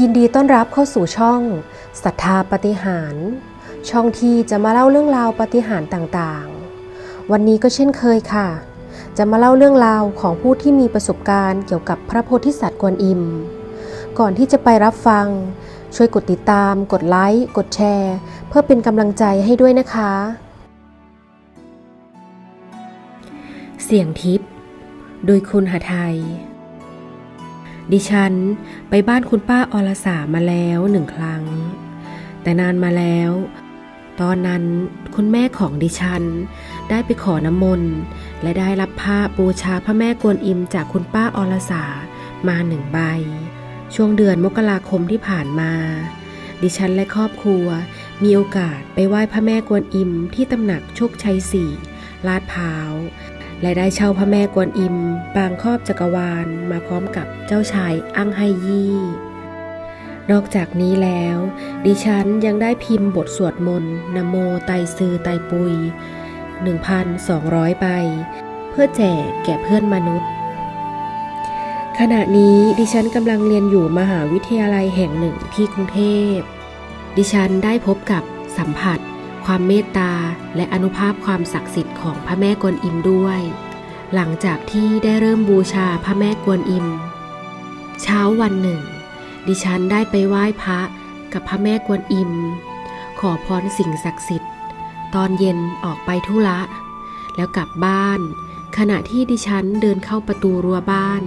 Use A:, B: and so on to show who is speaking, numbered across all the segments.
A: ยินดีต้อนรับเข้าสู่ช่องศรัทธาปฏิหาร ช่องที่จะมาเล่าเรื่องราวปฏิหารต่างๆ วันนี้ก็เช่นเคยค่ะ จะมาเล่าเรื่องราวของผู้ที่มีประสบการณ์เกี่ยวกับพระโพธิสัตว์กวนอิม ก่อนที่จะไปรับฟัง ช่วยกดติดตาม กดไลค์ กดแชร์ เพื่อเป็นกำลังใจให้ด้วยนะคะ เสียงทิพย์โดยคุณหทัย ดิฉันไปบ้านคุณป้าอรสามาแล้วหนึ่งครั้ง แต่นานมาแล้ว ตอนนั้นคุณแม่ของดิฉัน ได้ไปขอน้ำมนต์ และได้รับผ้าบูชาพระแม่กวนอิมจากคุณป้าอรสามาหนึ่งใบ ช่วงเดือนมกราคมที่ผ่านมา ดิฉันและครอบครัว มีโอกาสไปไหว้พระแม่กวนอิมที่ตำหนักโชคชัยสี่ลาดพร้าว และได้เช่าพระแม่กวนอิม ปางครอบจักรวาลมาพร้อมกับเจ้าชายอั้งไฮยี่ นอกจากนี้แล้ว ดิฉันยังได้พิมพ์บทสวดมนต์นโมไตซือไตปุย 1,200 ใบ เพื่อแจกแก่เพื่อนมนุษย์ ขณะนี้ดิฉันกำลังเรียนอยู่มหาวิทยาลัยแห่งหนึ่งที่กรุงเทพ ดิฉันได้พบกับสัมผัส ความเมตตาและอนุภาพความศักดิ์สิทธิ์ของพระแม่กวนอิมด้วย หลังจากที่ได้เริ่มบูชาพระแม่กวนอิม เช้าวันหนึ่ง ดิฉันได้ไปไหว้พระกับพระแม่กวนอิม ขอพรสิ่งศักดิ์สิทธิ์ ตอนเย็นออกไปธุระ แล้วกลับบ้าน ขณะที่ดิฉันเดินเข้าประตูรั้วบ้าน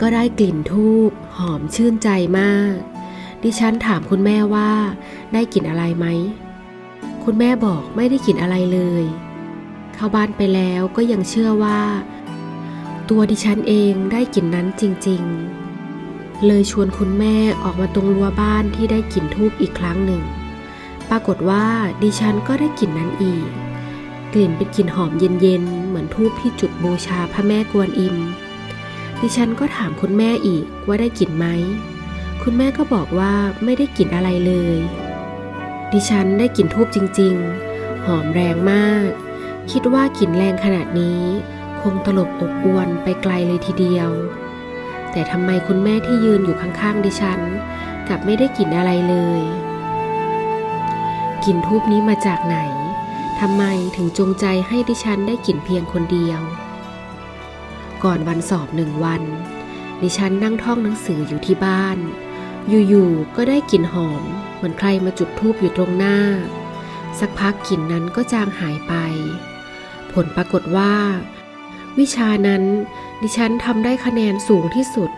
A: ก็ได้กลิ่นทูบหอมชื่นใจมาก ดิฉันถามคุณแม่ว่า ได้กลิ่นอะไรไหม คุณแม่บอกไม่ได้กลิ่นอะไรเลย เข้าบ้านไปแล้วก็ยังเชื่อว่า ตัวดิฉันเองได้กลิ่นนั้นจริงๆ เลยชวนคุณแม่ออกมาตรงรั้วบ้านที่ได้กลิ่นทูบอีกครั้งหนึ่ง ปรากฏว่าดิฉันก็ได้กลิ่นนั้นอีก กลิ่นเป็นกลิ่นหอมเย็นๆ เหมือนทูบที่จุดบูชาพระแม่กวนอิม ดิฉันก็ถามคุณแม่อีกว่าได้กลิ่นไหม คุณแม่ก็บอกว่าไม่ได้กลิ่นอะไรเลย ดิฉันได้กลิ่นทูบจริง ๆ หอมแรงมาก คิดว่ากลิ่นแรงขนาดนี้ คงตลบอบอวนไปไกลเลยทีเดียว แต่ทำไมคุณแม่ที่ยืนอยู่ข้างๆ ดิฉัน กลับไม่ได้กลิ่นอะไรเลยกลิ่นทูบนี้มาจากไหนทำไมถึงจงใจให้ดิฉันได้กลิ่นเพียงคนเดียว ก่อนวันสอบหนึ่งวัน ดิฉันนั่งท่องหนังสืออยู่ที่บ้าน อยู่ๆก็ได้กลิ่นหอม เหมือนใครมาจุดธูปอยู่ตรงหน้า สักพักกลิ่นนั้นก็จางหายไป ผลปรากฏว่า วิชานั้นดิฉันทำได้คะแนนสูงที่สุด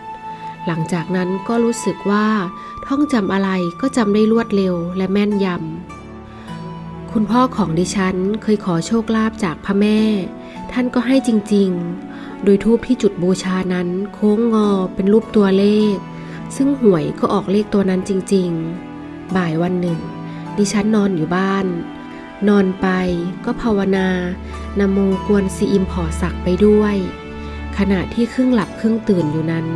A: หลังจากนั้นก็รู้สึกว่า ท่องจำอะไรก็จำได้รวดเร็วและแม่นยำ คุณพ่อของดิฉันเคยขอโชคลาภจากพระแม่ ท่านก็ให้จริง ๆ โดยทูปที่จุดบูชานั้นโค้งงอเป็นรูปตัวเลข ซึ่งหวยก็ออกเลขตัวนั้นจริง ๆ บ่ายวันหนึ่ง ดิฉันนอนอยู่บ้าน นอนไปก็ภาวนานโมกวนซีอิมผอสักไปด้วย ขณะที่ครึ่งหลับครึ่งตื่นอยู่นั้น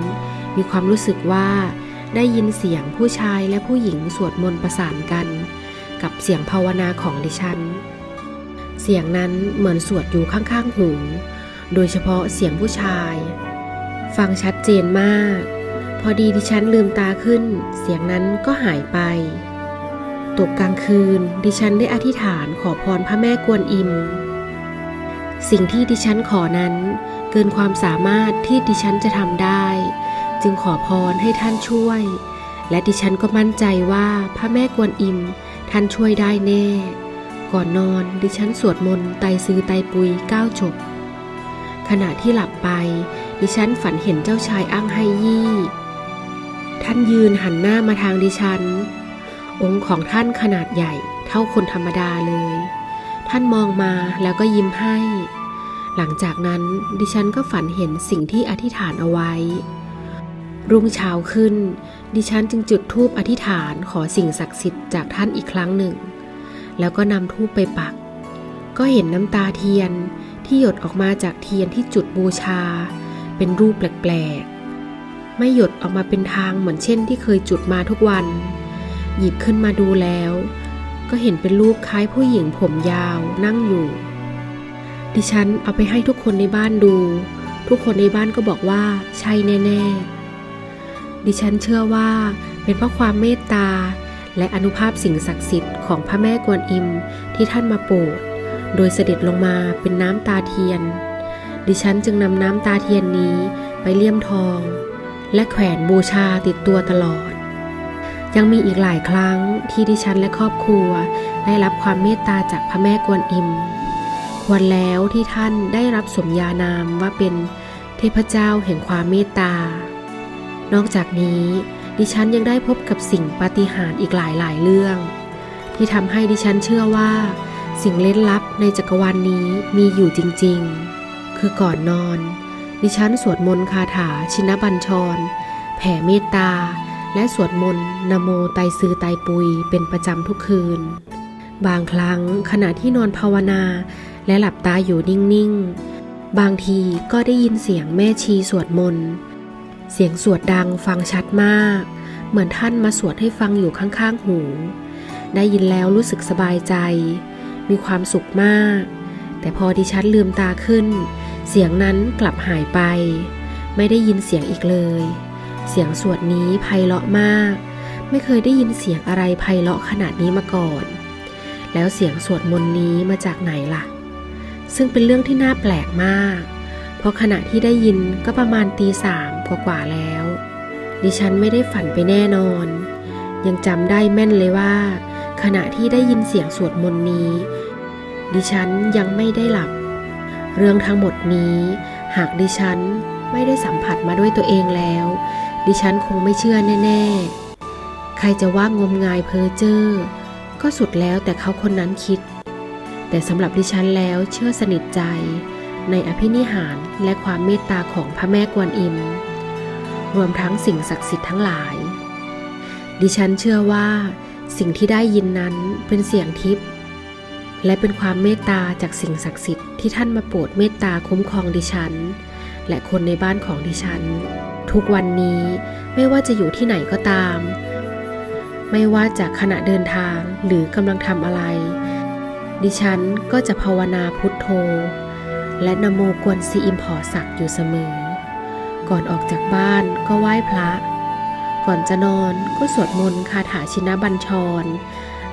A: มีความรู้สึกว่าได้ยินเสียงผู้ชายและผู้หญิงสวดมนต์ประสานกัน กับเสียงภาวนาของดิฉัน เสียงนั้นเหมือนสวดอยู่ข้างๆหู โดยเฉพาะเสียงผู้ชาย ฟังชัดเจนมาก อดีดิฉันลืมตาขึ้น เสียงนั้นก็หายไป ตกกลางคืน ดิฉันได้อธิษฐานขอพรพระแม่กวนอิม สิ่งที่ดิฉันขอนั้น เกินความสามารถที่ดิฉันจะทำได้ จึงขอพรให้ท่านช่วย และดิฉันก็มั่นใจว่าพระแม่กวนอิมท่านช่วยได้แน่ ก่อนนอนดิฉันสวดมนต์ไตซื้อไตปุยเก้าจบขณะที่หลับไป ดิฉันฝันเห็นเจ้าชายอั้งไฮยี่ ท่านยืนหันหน้ามาทางดิฉัน องค์ของท่านขนาดใหญ่เท่าคนธรรมดาเลย ท่านมองมาแล้วก็ยิ้มให้ หลังจากนั้นดิฉันก็ฝันเห็นสิ่งที่อธิษฐานเอาไว้ รุ่งเช้าขึ้น ดิฉันจึงจุดธูปอธิษฐานขอสิ่งศักดิ์สิทธิ์จากท่านอีกครั้งหนึ่ง แล้วก็นำธูปไปปัก ก็เห็นน้ำตาเทียนที่หยดออกมาจากเทียนที่จุดบูชา เป็นรูปแปลกๆ ไม่หยดออกมาเป็นทางเหมือนเช่นที่เคยจุดมาทุกวัน หยิบขึ้นมาดูแล้ว ก็เห็นเป็นรูปคล้ายผู้หญิงผมยาวนั่งอยู่ ดิฉันเอาไปให้ทุกคนในบ้านดู ทุกคนในบ้านก็บอกว่าใช่แน่ๆ ดิฉันเชื่อว่าเป็นเพราะความเมตตา และอนุภาพสิ่งศักดิ์สิทธิ์ของพระแม่กวนอิมที่ท่านมาโปรดโดยเสด็จลงมาเป็นน้ำตาเทียน ดิฉันจึงนำน้ำตาเทียนนี้ไปเลี่ยมทอง และแขวนบูชาติดตัวตลอด ยังมีอีกหลายครั้งที่ดิฉันและครอบครัว ได้รับความเมตตาจากพระแม่กวนอิมควรแล้วที่ท่านได้รับสมญานามว่าเป็นเทพเจ้าแห่งความเมตตา นอกจากนี้ ดิฉันยังได้พบกับสิ่งปาฏิหาริย์อีกหลายหลายเรื่อง ที่ทำให้ดิฉันเชื่อว่า สิ่งเล่นลับในจักรวาลนนี้มีอยู่จริง ๆ คือก่อนนอน ดิฉันสวดมนต์คาถาชินบัญชร แผ่เมตตา และสวดมนต์นโมไตซือไตปุยเป็นประจำทุกคืน บางครั้งขณะที่นอนภาวนา และหลับตาอยู่นิ่ง ๆ บางทีก็ได้ยินเสียงแม่ชีสวดมนต์เสียงสวดดังฟังชัดมาก เหมือนท่านมาสวดให้ฟังอยู่ข้างๆหู ได้ยินแล้วรู้สึกสบายใจ มีความสุขมาก แต่พอดิฉันลืมตาขึ้น เสียงนั้นกลับหายไป ไม่ได้ยินเสียงอีกเลย เสียงสวดนี้ไพเราะมาก ไม่เคยได้ยินเสียงอะไรไพเราะขนาดนี้มาก่อน แล้วเสียงสวดมนต์นี้มาจากไหนล่ะ ซึ่งเป็นเรื่องที่น่าแปลกมาก เพราะขณะที่ได้ยินก็ประมาณตีสามกว่าๆแล้ว ดิฉันไม่ได้ฝันไปแน่นอน ยังจำได้แม่นเลยว่า ขณะที่ได้ยินเสียงสวดมนต์นี้ ดิฉันยังไม่ได้หลับ เรื่องทั้งหมดนี้ หากดิฉันไม่ได้สัมผัสมาด้วยตัวเองแล้ว ดิฉันคงไม่เชื่อแน่ ๆ ใครจะว่างมงายเพ้อเจ้อก็สุดแล้วแต่เขาคนนั้นคิด แต่สำหรับดิฉันแล้วเชื่อสนิทใจ ในอภินิหารและความเมตตาของพระแม่กวนอิม รวมทั้งสิ่งศักดิ์สิทธิ์ทั้งหลาย ดิฉันเชื่อว่า สิ่งที่ได้ยินนั้นเป็นเสียงทิพย์ และเป็นความเมตตาจากสิ่งศักดิ์สิทธิ์ที่ท่านมาโปรดเมตตาคุ้มครองดิฉัน และคนในบ้านของดิฉัน ทุกวันนี้ไม่ว่าจะอยู่ที่ไหนก็ตาม ไม่ว่าจากขณะเดินทางหรือกำลังทำอะไร ดิฉันก็จะภาวนาพุทโธ และนโมกวนซีอิมพอสักอยู่เสมอ ก่อนออกจากบ้านก็ไหว้พระ ก่อนจะนอนก็สวดมนต์คาถาชินบัญชร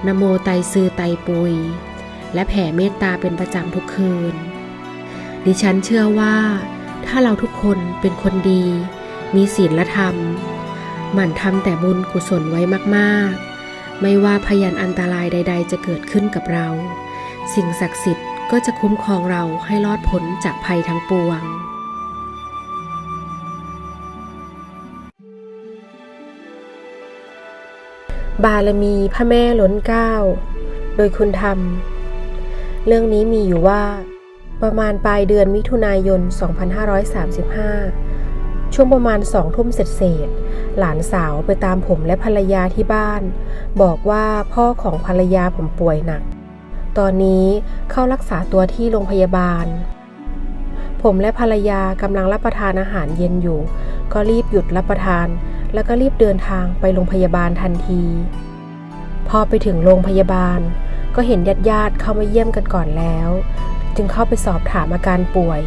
A: นโมไตซือไตปุย และแผ่เมตตาเป็นประจำทุกคืน ดิฉันเชื่อว่า ถ้าเราทุกคนเป็นคนดี มีศีลธรรม หมั่นทำแต่บุญกุศลไว้มากๆ ไม่ว่าพยันอันตรายใด ๆ จะเกิดขึ้นกับเรา สิ่งศักดิ์สิทธิ์ก็จะคุ้มครองเราให้รอดพ้นจากภัยทั้งปวง บารมีพระแม่ล้นเกล้า โดยคุณธรรม เรื่องนี้มีอยู่ว่า ประมาณปลายเดือนมิถุนายน 2535 ช่วงประมาณสองทุ่มเสร็จๆหลานสาวไปตามผมและภรรยาที่บ้าน บอกว่าพ่อของภรรยาผมป่วยหนัก ตอนนี้เข้ารักษาตัวที่โรงพยาบาล ผมและภรรยากำลังรับประทานอาหารเย็นอยู่ ก็รีบหยุดรับประทาน แล้วก็รีบเดินทางไปโรงพยาบาลทันที พอไปถึงโรงพยาบาล ก็เห็นญาติญาติๆเข้ามาเยี่ยมกันก่อนแล้ว จึงเข้าไปสอบถามอาการป่วย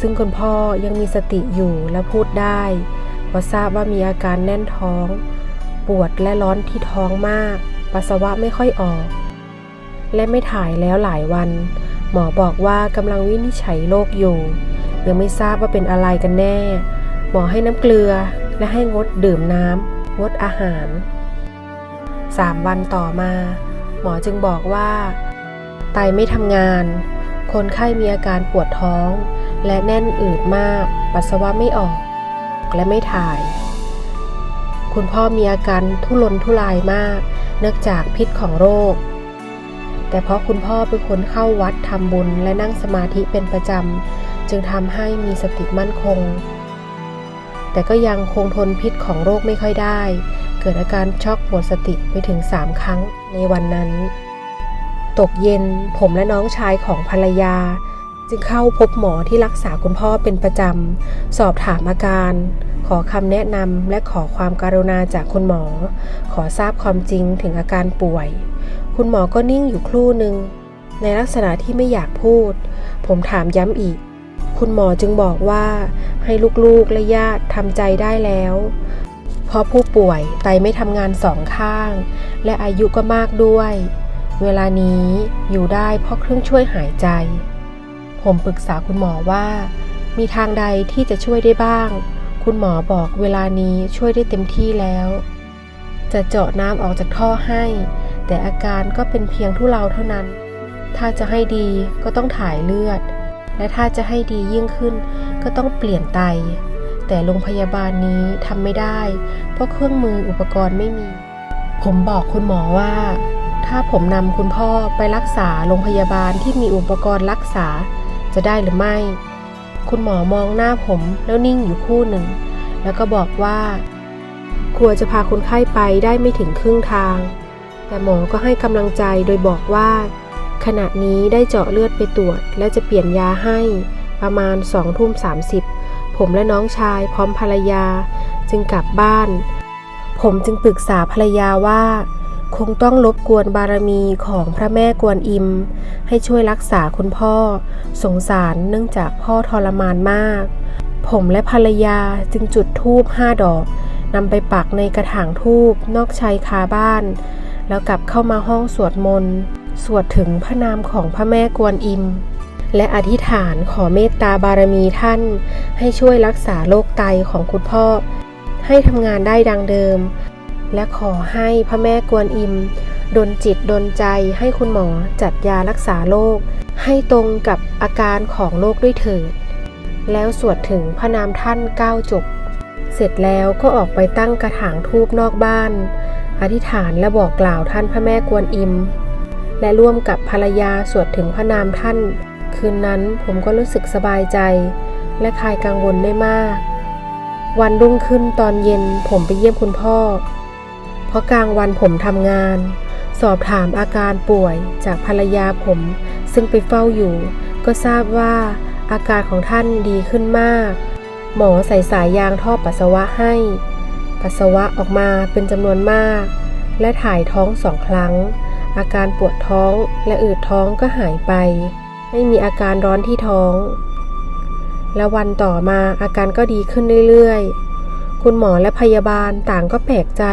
A: ซึ่งคุณพ่อยังมีสติอยู่และพูดได้พราทราบว่ามีอาการแน่นท้อง ปวดและร้อนที่ท้องมาก ปัสสาวะไม่ค่อยออก และไม่ถ่ายแล้วหลายวัน หมอบอกว่ากำลังวินิจฉัยโรคอยู่ ยังไม่ทราบว่าเป็นอะไรกันแน่ หมอให้น้ำเกลือและให้งดดื่มน้ำงดอาหารสามวันต่อมา หมอจึงบอกว่า ไตไม่ทำงาน คนไข้มีอาการปวดท้อง และแน่นอืดมาก ปัสสาวะไม่ออก และไม่ถ่าย คุณพ่อมีอาการทุรนทุรายมาก เนื่องจากพิษของโรค แต่เพราะคุณพ่อเป็นคนเข้าวัดทำบุญและนั่งสมาธิเป็นประจำ จึงทำให้มีสติมั่นคง แต่ก็ยังคงทนพิษของโรคไม่ค่อยได้ เกิดอาการช็อกหมดสติไปถึง3ครั้งในวันนั้น ตกเย็นผมและน้องชายของภรรยา จึงเข้าพบหมอที่รักษาคุณพ่อเป็นประจำ สอบถามอาการ ขอคำแนะนำและขอความการุณาจากคุณหมอ ขอทราบความจริงถึงอาการป่วย คุณหมอก็นิ่งอยู่ครู่หนึ่งในลักษณะที่ไม่อยากพูด ผมถามย้ำอีก คุณหมอจึงบอกว่าให้ลูกๆและญาติทำใจได้แล้ว เพราะผู้ป่วยไตไม่ทำงานสองข้าง และอายุก็มากด้วย เวลานี้อยู่ได้เพราะเครื่องช่วยหายใจ ผมปรึกษาคุณหมอว่า มีทางใดที่จะช่วยได้บ้าง คุณหมอบอกเวลานี้ช่วยได้เต็มที่แล้ว จะเจาะน้ำออกจากท่อให้ แต่อาการก็เป็นเพียงทุเลาเท่านั้น ถ้าจะให้ดีก็ต้องถ่ายเลือด และถ้าจะให้ดียิ่งขึ้นก็ต้องเปลี่ยนไต แต่โรงพยาบาลนี้ทำไม่ได้ เพราะเครื่องมืออุปกรณ์ไม่มี ผมบอกคุณหมอว่า ถ้าผมนำคุณพ่อไปรักษาโรงพยาบาลที่มีอุปกรณ์รักษาจะได้หรือไม่ คุณหมอมองหน้าผมแล้วนิ่งอยู่คู่หนึ่ง แล้วก็บอกว่า กลัวจะพาคนไข้ไปได้ไม่ถึงครึ่งทาง แต่หมอก็ให้กำลังใจโดยบอกว่า ขณะนี้ได้เจาะเลือดไปตรวจ และจะเปลี่ยนยาให้ประมาณสองทุ่มสามสิบ ผมและน้องชายพร้อมภรรยาจึงกลับบ้าน ผมจึงปรึกษาภรรยาว่า คงต้องรบกวนบารมีของพระแม่กวนอิม ให้ช่วยรักษาคุณพ่อ สงสารเนื่องจากพ่อทรมานมาก ผมและภรรยาจึงจุดธูปห้าดอกนำไปปักในกระถางทูบนอกชายคาบ้าน แล้วกลับเข้ามาห้องสวดมนต์ สวดถึงพระนามของพระแม่กวนอิม และอธิษฐานขอเมตตาบารมีท่าน ให้ช่วยรักษาโรคไตของคุณพ่อ ให้ทำงานได้ดังเดิม และขอให้พระแม่กวนอิมดลจิตดลใจให้คุณหมอจัดยารักษาโรคให้ตรงกับอาการของโรคด้วยเถิด แล้วสวดถึงพระนามท่านเก้าจบ เสร็จแล้วก็ออกไปตั้งกระถางทูบนอกบ้าน อธิษฐานและบอกกล่าวท่านพระแม่กวนอิม และร่วมกับภรรยาสวดถึงพระนามท่าน คืนนั้นผมก็รู้สึกสบายใจ และคลายกังวลได้มาก วันรุ่งขึ้นตอนเย็นผมไปเยี่ยมคุณพ่อ เพราะกลางวันผมทำงาน สอบถามอาการป่วยจากภรรยาผม ซึ่งไปเฝ้าอยู่ ก็ทราบว่าอาการของท่านดีขึ้นมาก หมอใส่สายยางท่อปัสสาวะให้ ปัสสาวะออกมาเป็นจำนวนมาก และถ่ายท้องสองครั้ง อาการปวดท้องและอืดท้องก็หายไป ไม่มีอาการร้อนที่ท้อง และวันต่อมาอาการก็ดีขึ้นเรื่อยๆ คุณหมอและพยาบาลต่างก็แปลกใจ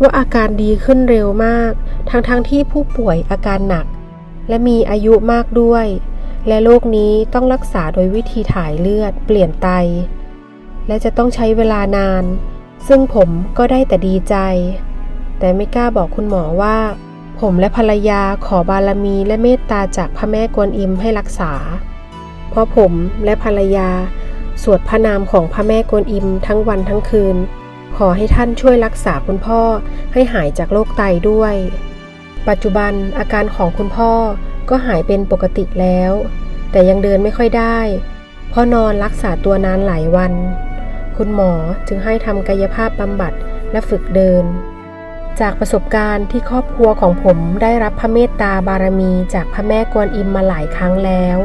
A: ว่าอาการดีขึ้นเร็วมาก ทั้งๆทที่ผู้ป่วยอาการหนัก และมีอายุมากด้วย และโรคนี้ต้องรักษาโดยวิธีถ่ายเลือดเปลี่ยนไต และจะต้องใช้เวลานาน ซึ่งผมก็ได้แต่ดีใจ แต่ไม่กล้าบอกคุณหมอว่า ผมและภรรยาขอบารมีและเมตตาจากพระแม่กวนอิมให้รักษา เพราะผมและภรรยา สวดพระนามของพระแม่กวนอิมทั้งวันทั้งคืน ขอให้ท่านช่วยรักษาคุณพ่อให้หายจากโรคไตด้วย ปัจจุบันอาการของคุณพ่อก็หายเป็นปกติแล้ว แต่ยังเดินไม่ค่อยได้ เพราะนอนรักษาตัวนานหลายวัน คุณหมอจึงให้ทำกายภาพบำบัดและฝึกเดิน จากประสบการณ์ที่ครอบครัวของผมได้รับพระเมตตาบารมีจากพระแม่กวนอิมมาหลายครั้งแล้ว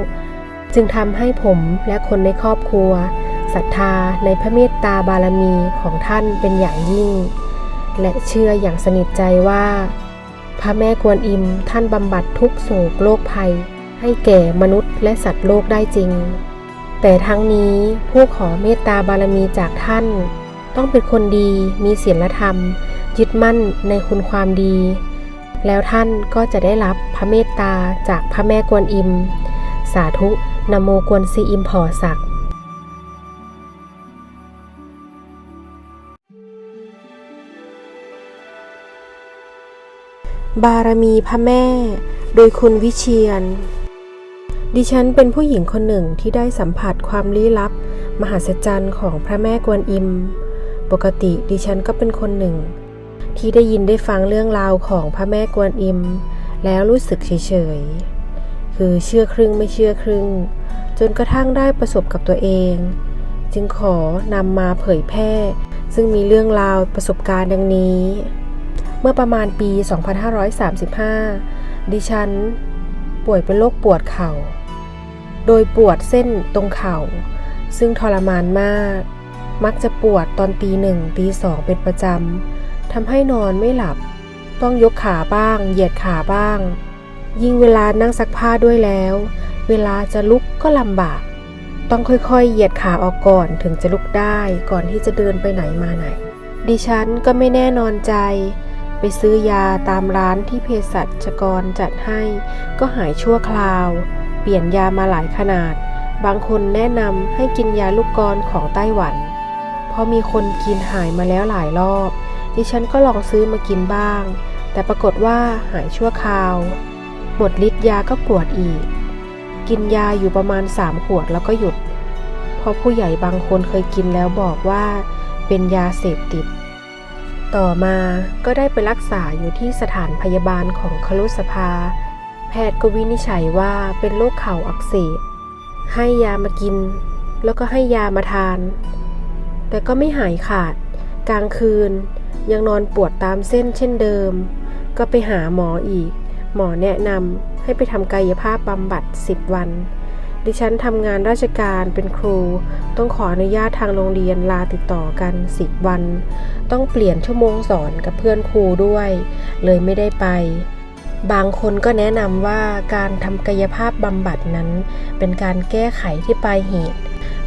A: จึงทำให้ผมและคนในครอบครัวศรัทธาในพระเมตตาบารมีของท่านเป็นอย่างยิ่ง และเชื่ออย่างสนิทใจว่า พระแม่กวนอิมท่านบำบัดทุกโศกโรคภัย ให้แก่มนุษย์และสัตว์โลกได้จริง แต่ทั้งนี้ผู้ขอเมตตาบารมีจากท่าน ต้องเป็นคนดีมีศีลธรรม ยึดมั่นในคุณความดี แล้วท่านก็จะได้รับพระเมตตาจากพระแม่กวนอิม สาธุนโมกวนซีอิมพอสักบารมีพระแม่ โดยคุณวิเชียน ดิฉันเป็นผู้หญิงคนหนึ่งที่ได้สัมผัสความลี้ลับ มหัศจรรย์ของพระแม่กวนอิม ปกติดิฉันก็เป็นคนหนึ่ง ที่ได้ยินได้ฟังเรื่องราวของพระแม่กวนอิม แล้วรู้สึกเฉยๆ คือเชื่อครึ่งไม่เชื่อครึ่ง จนกระทั่งได้ประสบกับตัวเอง จึงขอนำมาเผยแพร่ ซึ่งมีเรื่องราวประสบการณ์ดังนี้ เมื่อประมาณปี 2535 ดิฉัน ป่วยเป็นโรคปวดเข่า โดยปวดเส้นตรงเข่า ซึ่งทรมานมาก มักจะปวดตอนตีหนึ่งตีสองเป็นประจำ ทำให้นอนไม่หลับ ต้องยกขาบ้าง เหยียดขาบ้าง ยิ่งเวลานั่งซักผ้าด้วยแล้ว เวลาจะลุกก็ลำบาก ต้องค่อยๆ เหยียดขาออกก่อนถึงจะลุกได้ก่อนที่จะเดินไปไหนมาไหน ดิฉันก็ไม่แน่นอนใจ ไปซื้อยาตามร้านที่เภสัชกรจัดให้ ก็หายชั่วคราว เปลี่ยนยามาหลายขนาด บางคนแนะนำให้กินยาลูกกรของไต้หวันพราะมีคนกินหายมาแล้วหลายรอบ ดิฉันก็ลองซื้อมากินบ้าง แต่ปรากฏว่าหายชั่วคราว หมดฤทธิ์ยาก็ปวดอีก กินยาอยู่ประมาณสามขวดแล้วก็หยุด เพราะผู้ใหญ่บางคนเคยกินแล้วบอกว่า เป็นยาเสพติด ต่อมาก็ได้ไปรักษาอยู่ที่สถานพยาบาลของคลุสภา แพทย์ก็วินิจฉัยว่าเป็นโรคเข่าอักเสบ ให้ยามากิน แล้วก็ให้ยามาทาน แต่ก็ไม่หายขาด กลางคืน ยังนอนปวดตามเส้นเช่นเดิม ก็ไปหาหมออีก หมอแนะนำให้ไปทำกายภาพบำบัด 10 วัน ดิฉันทำงานราชการเป็นครู ต้องขออนุญาตทางโรงเรียนลาติดต่อกัน 10 วัน ต้องเปลี่ยนชั่วโมงสอนกับเพื่อนครูด้วย เลยไม่ได้ไปบางคนก็แนะนำว่าการทำกายภาพบำบัดนั้น เป็นการแก้ไขที่ปลายเหตุ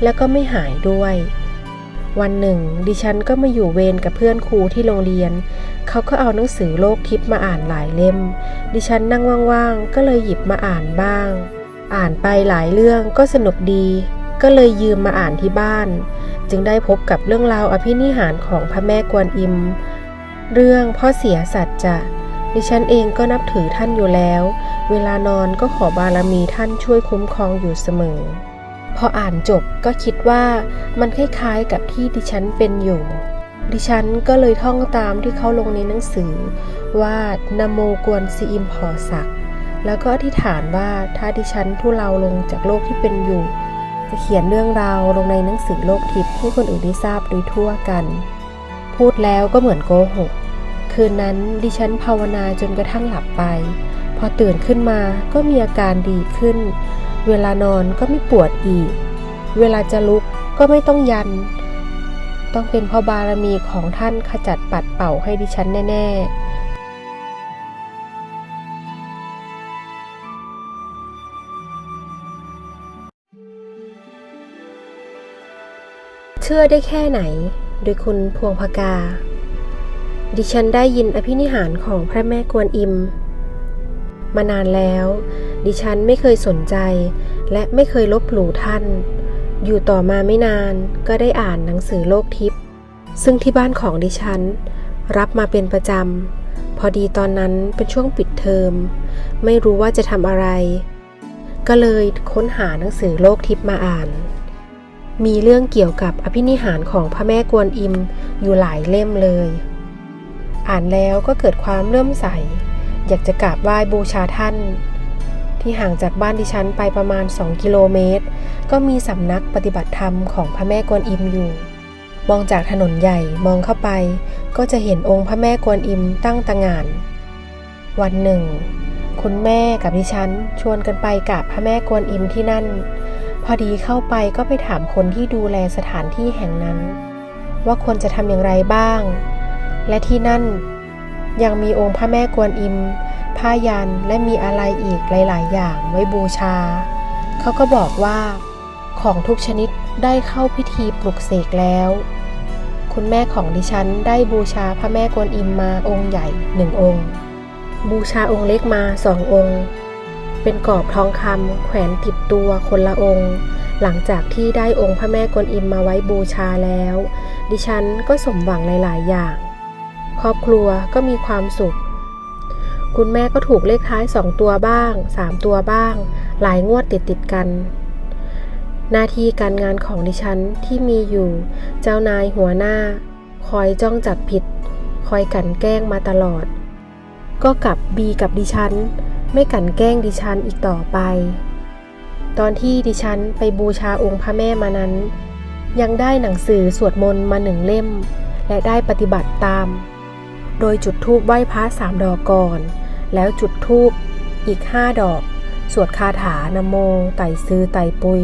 A: แล้วก็ไม่หายด้วย วันหนึ่ง ดิฉันก็มาอยู่เวรกับเพื่อนครูที่โรงเรียน เขาก็เอาหนังสือโลกทิพย์มาอ่านหลายเล่ม ดิฉันนั่งว่างๆ ก็เลยหยิบมาอ่านบ้าง อ่านไปหลายเรื่องก็สนุกดี ก็เลยยืมมาอ่านที่บ้าน จึงได้พบกับเรื่องราวอภินิหารของพระแม่กวนอิม เรื่องพ่อเสียสัจจะดิฉันเองก็นับถือท่านอยู่แล้ว เวลานอนก็ขอบารมีท่านช่วยคุ้มครองอยู่เสมอ พออ่านจบก็คิดว่ามันคล้ายๆกับที่ดิฉันเป็นอยู่ ดิฉันก็เลยท่องตามที่เขาลงในหนังสือ ว่านโมกวนซีอิมพอสัก แล้วก็อธิษฐานว่าถ้าดิฉันทุเลาลงจากโลกที่เป็นอยู่ จะเขียนเรื่องราวลงในหนังสือโลกทิพย์ให้คนอื่นได้ทราบโดยทั่วกัน พูดแล้วก็เหมือนโกหก คืนนั้นดิฉันภาวนาจนกระทั่งหลับไป พอตื่นขึ้นมาก็มีอาการดีขึ้น เวลานอนก็ไม่ปวดอีก เวลาจะลุกก็ไม่ต้องยัน ต้องเป็นเพราะบารมีของท่านขจัดปัดเป่าให้ดิฉันแน่ ๆเชื่อได้แค่ไหน โดยคุณพวงพกา ดิฉันได้ยินอภินิหารของพระแม่กวนอิม มานานแล้ว ดิฉันไม่เคยสนใจ และไม่เคยลบหลู่ท่าน อยู่ต่อมาไม่นานก็ได้อ่านหนังสือโลกทิพย์ซึ่งที่บ้านของดิฉัน รับมาเป็นประจำ พอดีตอนนั้นเป็นช่วงปิดเทอม ไม่รู้ว่าจะทำอะไร ก็เลยค้นหาหนังสือโลกทิพย์มาอ่าน มีเรื่องเกี่ยวกับอภินิหารของพระแม่กวนอิมอยู่หลายเล่มเลย อ่านแล้วก็เกิดความเลื่อมใส อยากจะกราบไหว้บูชาท่าน ที่ห่างจากบ้านดิฉันไปประมาณ 2 กิโลเมตร ก็มีสำนักปฏิบัติธรรมของพระแม่กวนอิมอยู่ มองจากถนนใหญ่มองเข้าไป ก็จะเห็นองค์พระแม่กวนอิมตั้งตางาน วันหนึ่ง คุณแม่กับดิฉันชวนกันไปกราบพระแม่กวนอิมที่นั่น พอดีเข้าไปก็ไปถามคนที่ดูแลสถานที่แห่งนั้น ว่าควรจะทำอย่างไรบ้าง และที่นั่นยังมีองค์พระแม่กวนอิม ผ้ายันและมีอะไรอีกหลาย ๆ อย่างไว้บูชา เขาก็บอกว่าของทุกชนิดได้เข้าพิธีปลุกเสกแล้ว คุณแม่ของดิฉันได้บูชาพระแม่กวนอิมมาองค์ใหญ่หนึ่งองค์ บูชาองค์เล็กมาสององค์ เป็นกรอบทองคำแขวนติดตัวคนละองค์ หลังจากที่ได้องค์พระแม่กวนอิมมาไว้บูชาแล้ว ดิฉันก็สมหวังหลาย ๆ อย่าง ครอบครัวก็มีความสุข คุณแม่ก็ถูกเลขท้ายสองตัวบ้างสามตัวบ้าง หลายงวดติดติดกัน หน้าที่การงานของดิฉันที่มีอยู่ เจ้านายหัวหน้า คอยจ้องจับผิด คอยกันแกล้งมาตลอด ก็กลับบีกับดิฉัน ไม่กันแกล้งดิฉันอีกต่อไป ตอนที่ดิฉันไปบูชาองค์พระแม่มานั้น ยังได้หนังสือสวดมนต์มาหนึ่งเล่ม และได้ปฏิบัติตามโดยจุดธูปไหว้พระสามดอกก่อน แล้วจุดธูปอีกห้าดอก สวดคาถานโม ไต่ซือไต่ปุย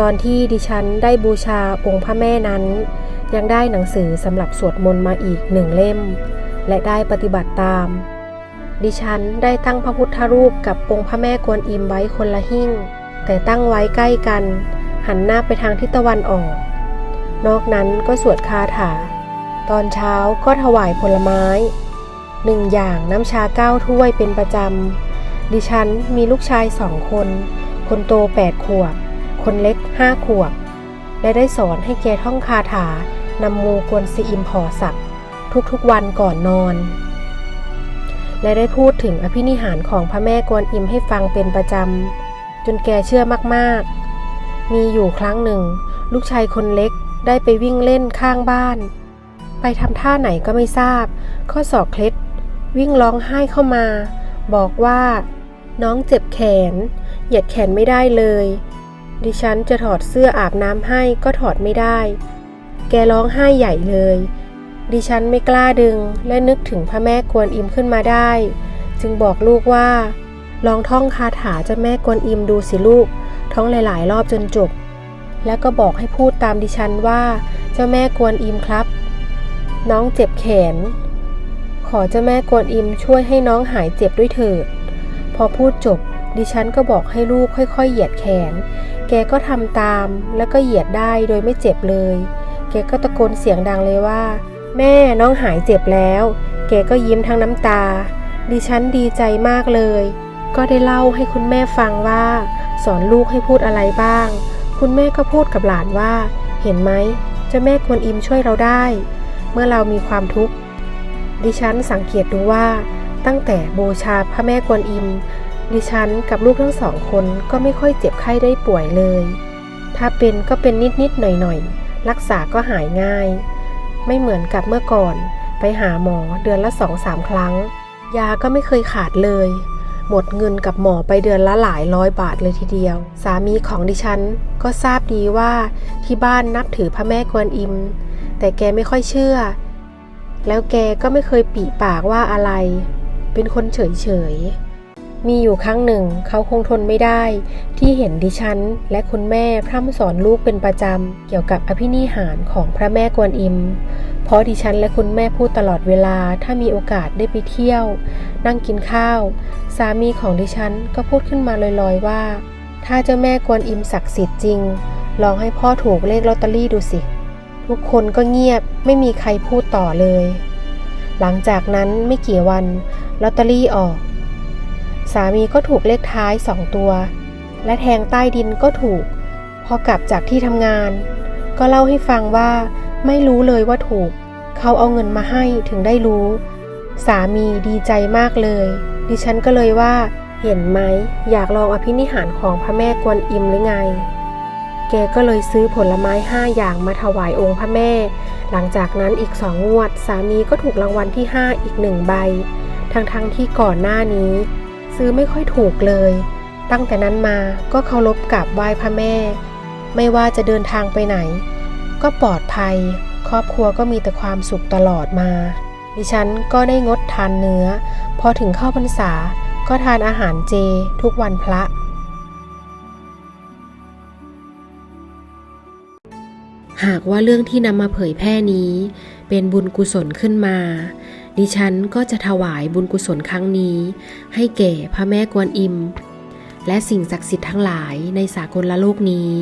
A: ตอนที่ดิฉันได้บูชาองค์พระแม่นั้น ยังได้หนังสือสำหรับสวดมนต์มาอีกหนึ่งเล่ม และได้ปฏิบัติตาม ดิฉันได้ตั้งพระพุทธรูปกับองค์พระแม่กวนอิมไว้คนละหิ้ง แต่ตั้งไว้ใกล้กัน หันหน้าไปทางทิศตะวันออก นอกนั้นก็สวดคาถา ตอนเช้าก็ถวายผลไม้ หนึ่งอย่างน้ำชาเก้าถ้วยเป็นประจำ ดิฉันมีลูกชายสองคน คนโตแปดขวบ คนเล็กห้าขวบ และได้สอนให้แกท่องคาถานำมูกวนซีอิมพอสักทุกๆวันก่อนนอน และได้พูดถึงอภินิหารของพระแม่กวนอิมให้ฟังเป็นประจำ จนแกเชื่อมากๆ มีอยู่ครั้งหนึ่ง ลูกชายคนเล็กได้ไปวิ่งเล่นข้างบ้านไปทำท่าไหนก็ไม่ทราบ ข้อศอกเคล็ด วิ่งร้องไห้เข้ามา บอกว่า น้องเจ็บแขน เหยียดแขนไม่ได้เลย ดิฉันจะถอดเสื้ออาบน้ำให้ก็ถอดไม่ได้ แกร้องไห้ใหญ่เลย ดิฉันไม่กล้าดึงและนึกถึงพระแม่กวนอิมขึ้นมาได้ จึงบอกลูกว่า ลองท่องคาถาเจ้าแม่กวนอิมดูสิลูก ท่องหลายๆ รอบจนจบ แล้วก็บอกให้พูดตามดิฉันว่า เจ้าแม่กวนอิมครับ น้องเจ็บแขน ขอเจ้าแม่กวนอิมช่วยให้น้องหายเจ็บด้วยเถิด พอพูดจบ ดิฉันก็บอกให้ลูกค่อยๆ เหยียดแขน แกก็ทำตาม แล้วก็เหยียดได้โดยไม่เจ็บเลย แกก็ตะโกนเสียงดังเลยว่า แม่น้องหายเจ็บแล้ว แกก็ยิ้มทั้งน้ำตา ดิฉันดีใจมากเลย ก็ได้เล่าให้คุณแม่ฟังว่า สอนลูกให้พูดอะไรบ้าง คุณแม่ก็พูดกับหลานว่า เห็นไหมเจ้าแม่กวนอิมช่วยเราได้ เมื่อเรามีความทุกข์ ดิฉันสังเกตดูว่า ตั้งแต่บูชาพระแม่กวนอิม ดิฉันกับลูกทั้งสองคนก็ไม่ค่อยเจ็บไข้ได้ป่วยเลย ถ้าเป็นก็เป็นนิดๆหน่อยๆ รักษาก็หายง่าย ไม่เหมือนกับเมื่อก่อน ไปหาหมอเดือนละสองสามครั้ง ยาก็ไม่เคยขาดเลย หมดเงินกับหมอไปเดือนละหลายร้อยบาทเลยทีเดียว สามีของดิฉันก็ทราบดีว่าที่บ้านนับถือพระแม่กวนอิม แต่แกไม่ค่อยเชื่อ แล้วแกก็ไม่เคยปีปากว่าอะไร เป็นคนเฉยเฉยๆมีอยู่ครั้งหนึ่งเขาคงทนไม่ได้ ที่เห็นดิฉัน และคุณแม่พร่ำสอนลูกเป็นประจำ เกี่ยวกับอภินิหารของพระแม่กวนอิม เพราะดิฉันและคุณแม่พูดตลอดเวลาถ้ามีโอกาสได้ไปเที่ยว นั่งกินข้าว สามีของดิฉันก็พูดขึ้นมาลอยๆว่า ถ้าเจ้าแม่กวนอิมศักดิ์สิทธิ์จริง ลองให้พ่อถูกเลขลอตเตอรี่ดูสิ ทุกคนก็เงียบไม่มีใครพูดต่อเลย หลังจากนั้นไม่กี่วันลอตเตอรี่ออก สามีก็ถูกเลขท้ายสองตัว และแทงใต้ดินก็ถูก พอกลับจากที่ทำงาน ก็เล่าให้ฟังว่าไม่รู้เลยว่าถูก เขาเอาเงินมาให้ถึงได้รู้ สามีดีใจมากเลย ดิฉันก็เลยว่าเห็นไหม อยากลองอภินิหารของพระแม่กวนอิมหรือไง แกก็เลยซื้อผลไม้ห้าอย่างมาถวายองค์พระแม่ หลังจากนั้นอีกสองงวด สามีก็ถูกรางวัลที่ห้าอีกหนึ่งใบ ทั้งๆทที่ก่อนหน้านี้ ซื้อไม่ค่อยถูกเลย ตั้งแต่นั้นมาก็เคารพกราบไหว้พระแม่ ไม่ว่าจะเดินทางไปไหน ก็ปลอดภัย ครอบครัวก็มีแต่ความสุขตลอดมา ดิฉันก็ได้งดทานเนื้อ พอถึงเข้าพรรษาก็ทานอาหารเจทุกวันพระ หากว่าเรื่องที่นำมาเผยแพร่นี้ เป็นบุญกุศลขึ้นมา ดิฉันก็จะถวายบุญกุศลครั้งนี้ ให้แก่พระแม่กวนอิม และสิ่งศักดิ์สิทธิ์ทั้งหลายในสากลละโลกนี้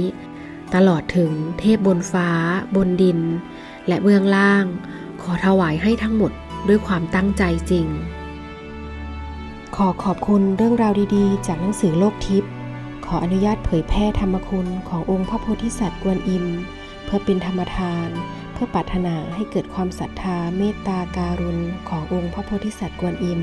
A: ตลอดถึงเทพบนฟ้า บนดิน และเบื้องล่าง ขอถวายให้ทั้งหมดด้วยความตั้งใจจริง ขอขอบคุณเรื่องราวดีๆ จากหนังสือโลกทิพย์ขออนุญาตเผยแพร่ธรรมคุณขององค์พระโพธิสัตว์กวนอิม เพื่อเป็นธรรมทาน เพื่อปรารถนาให้เกิดความศรัทธาเมตตาการุณขององค์พระโพธิสัตว์กวนอิม